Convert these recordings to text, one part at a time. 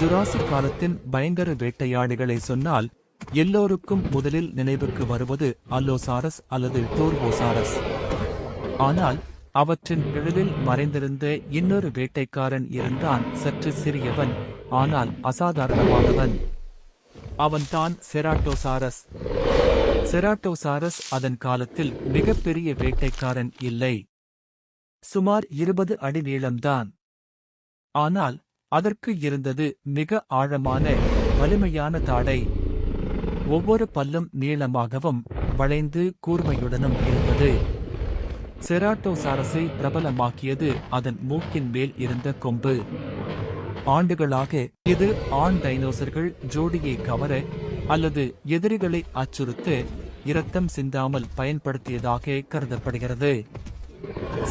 Jurassic காலத்தின் பயங்கர வேட்டையாடிகளை சொன்னால் எல்லோருக்கும் முதலில் நினைவுக்கு வருவது அல்லோசாரஸ் அல்லது டோர்போசாரஸ் ஆனால் அவற்றின் நிழலில் மறைந்திருந்த இன்னொரு வேட்டைக்காரன் இருந்தான் சற்று சிறியவன் ஆனால் அசாதாரணமானவன். அவன்தான் செராட்டோசாரஸ். செராட்டோசாரஸ் அதன் காலத்தில் மிகப்பெரிய வேட்டைக்காரன் இல்லை. சுமார் இருபது அடி நீளம்தான். ஆனால் அதற்கு இருந்தது மிக ஆழமான வலிமையான தாடை. ஒவ்வொரு பல்லும் நீளமாகவும் வளைந்து கூர்மையுடனும் இருந்தது. செராட்டோசாரஸை பிரபலமாக்கியது அதன் மூக்கின் மேல் இருந்த கொம்பு. ஆண்டுகளாக இது ஆண் டைனோசர்கள் ஜோடியை கவர அல்லது எதிரிகளை அச்சுறுத்த இரத்தம் சிந்தாமல் பயன்படுத்தியதாக கருதப்படுகிறது.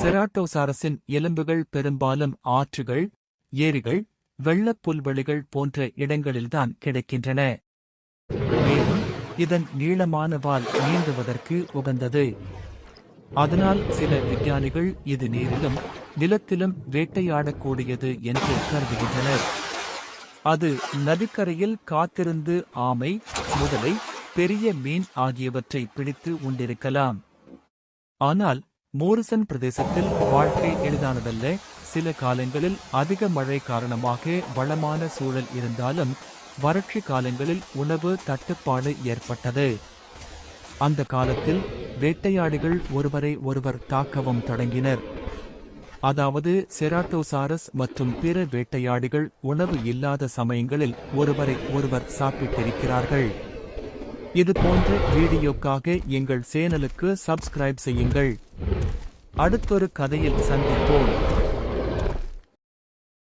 செராட்டோசாரஸின் எலும்புகள் பெரும்பாலும் ஆற்றுகள் ஏரிகள் வெள்ளப் புல்வெளிகள் போன்ற இடங்களில்தான் கிடைக்கின்றன. மேலும் இதன் நீளமான வால் நீந்துவதற்கு உகந்தது. அதனால் சில விஞ்ஞானிகள் இது நீரிலும் நிலத்திலும் வேட்டையாடக்கூடியது என்று கருதுகின்றனர். அது நதிக்கரையில் காத்திருந்து ஆமை முதலை பெரிய மீன் ஆகியவற்றை பிடித்து உண்டிருக்கலாம். ஆனால் மோரிசன் பிரதேசத்தில் வாழ்க்கை எளிதானதல்ல. சில காலங்களில் அதிக மழை காரணமாக வளமான சூழல் இருந்தாலும் வறட்சி காலங்களில் உணவு தட்டுப்பாடு ஏற்பட்டது. அந்த காலத்தில் வேட்டையாடிகள் ஒருவரை ஒருவர் தாக்கவும் தொடங்கினர். அதாவது செராட்டோசாரஸ் மற்றும் பிற வேட்டையாடிகள் உணவு இல்லாத சமயங்களில் ஒருவரை ஒருவர் சாப்பிட்டிருக்கிறார்கள். இது போன்ற வீடியோக்காக எங்கள் சேனலுக்கு சப்ஸ்கிரைப் செய்யுங்கள். அடுத்தொரு கதையில் சந்திப்போம்.